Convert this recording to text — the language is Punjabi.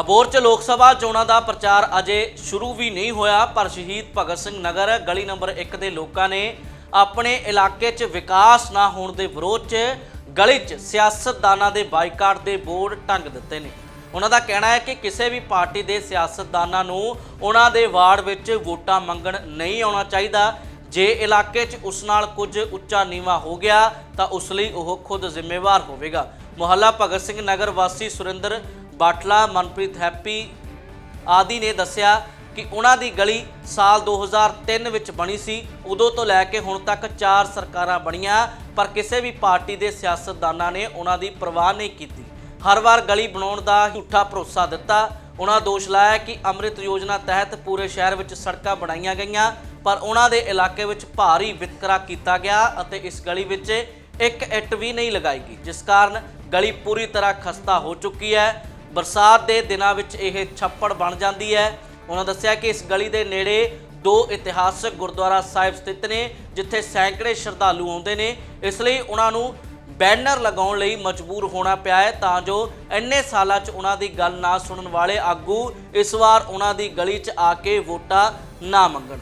ਅਬੋਰ ਚ ਲੋਕ ਸਭਾ ਚੋਣਾਂ ਦਾ ਪ੍ਰਚਾਰ ਅਜੇ ਸ਼ੁਰੂ ਵੀ ਨਹੀਂ ਹੋਇਆ, ਪਰ ਸ਼ਹੀਦ ਭਗਤ ਸਿੰਘ ਨਗਰ ਗਲੀ ਨੰਬਰ 1 ਦੇ ਲੋਕਾਂ ਨੇ ਆਪਣੇ ਇਲਾਕੇ 'ਚ ਵਿਕਾਸ ਨਾ ਹੋਣ ਦੇ ਵਿਰੋਧ 'ਚ ਗਲੀ 'ਚ ਸਿਆਸਤਦਾਨਾਂ ਦੇ ਬਾਈਕਾਟ ਦੇ ਬੋਰਡ ਟੰਗ ਦਿੱਤੇ ਨੇ। ਉਹਨਾਂ ਦਾ ਕਹਿਣਾ ਹੈ ਕਿ ਕਿਸੇ ਵੀ ਪਾਰਟੀ ਦੇ ਸਿਆਸਤਦਾਨਾਂ ਨੂੰ ਉਹਨਾਂ ਦੇ ਵਾਰਡ ਵਿੱਚ ਵੋਟਾਂ ਮੰਗਣ ਨਹੀਂ ਆਉਣਾ ਚਾਹੀਦਾ। ਜੇ ਇਲਾਕੇ 'ਚ ਉਸ ਨਾਲ ਕੁਝ ਉੱਚਾ ਨੀਵਾ ਹੋ ਗਿਆ, ਤਾਂ ਉਸ ਲਈ ਉਹ ਖੁਦ ਜ਼ਿੰਮੇਵਾਰ ਹੋਵੇਗਾ। ਮੁਹੱਲਾ ਭਗਤ ਸਿੰਘ ਨਗਰ ਵਾਸੀ ਸੁਰਿੰਦਰ ਬਾਟਲਾ, ਮਨਪ੍ਰੀਤ ਹੈਪੀ ਆਦਿ ਨੇ ਦੱਸਿਆ ਕਿ ਉਹਨਾਂ ਦੀ ਗਲੀ ਸਾਲ 2003 ਵਿੱਚ ਬਣੀ ਸੀ। ਉਦੋਂ ਤੋਂ ਲੈ ਕੇ ਹੁਣ ਤੱਕ ਚਾਰ ਸਰਕਾਰਾਂ ਬਣੀਆਂ, ਪਰ ਕਿਸੇ ਵੀ ਪਾਰਟੀ ਦੇ ਸਿਆਸਤਦਾਨਾਂ ਨੇ ਉਹਨਾਂ ਦੀ ਪਰਵਾਹ ਨਹੀਂ ਕੀਤੀ। ਹਰ ਵਾਰ ਗਲੀ ਬਣਾਉਣ ਦਾ ਝੂਠਾ ਭਰੋਸਾ ਦਿੱਤਾ। ਉਹਨਾਂ ਦੋਸ਼ ਲਾਇਆ ਕਿ ਅੰਮ੍ਰਿਤ ਯੋਜਨਾ ਤਹਿਤ ਪੂਰੇ ਸ਼ਹਿਰ ਵਿੱਚ ਸੜਕਾਂ ਬਣਾਈਆਂ ਗਈਆਂ, ਪਰ ਉਹਨਾਂ ਦੇ ਇਲਾਕੇ ਵਿੱਚ ਭਾਰੀ ਵਿਤਕਰਾ ਕੀਤਾ ਗਿਆ ਅਤੇ ਇਸ ਗਲੀ ਵਿੱਚ ਇੱਕ ਇੱਟ ਵੀ ਨਹੀਂ ਲਗਾਈ ਗਈ, ਜਿਸ ਕਾਰਨ ਗਲੀ ਪੂਰੀ ਤਰ੍ਹਾਂ ਖਸਤਾ ਹੋ ਚੁੱਕੀ ਹੈ। ਬਰਸਾਤ ਦੇ ਦਿਨਾਂ ਵਿੱਚ ਇਹ ਛੱਪੜ ਬਣ ਜਾਂਦੀ ਹੈ। ਉਹਨਾਂ ਦੱਸਿਆ ਕਿ ਇਸ ਗਲੀ ਦੇ ਨੇੜੇ ਦੋ ਇਤਿਹਾਸਕ ਗੁਰਦੁਆਰਾ ਸਾਹਿਬ ਸਥਿਤ ਨੇ, ਜਿੱਥੇ ਸੈਂਕੜੇ ਸ਼ਰਧਾਲੂ ਆਉਂਦੇ ਨੇ। ਇਸ ਲਈ ਉਹਨਾਂ ਨੂੰ ਬੈਨਰ ਲਗਾਉਣ ਲਈ ਮਜਬੂਰ ਹੋਣਾ ਪਿਆ ਹੈ ਤਾਂ ਜੋ ਇੰਨੇ ਸਾਲਾਂ 'ਚ ਉਹਨਾਂ ਦੀ ਗੱਲ ਨਾ ਸੁਣਨ ਵਾਲੇ ਆਗੂ ਇਸ ਵਾਰ ਉਹਨਾਂ ਦੀ ਗਲੀ 'ਚ ਆ ਕੇ ਵੋਟਾਂ ਨਾ ਮੰਗਣ।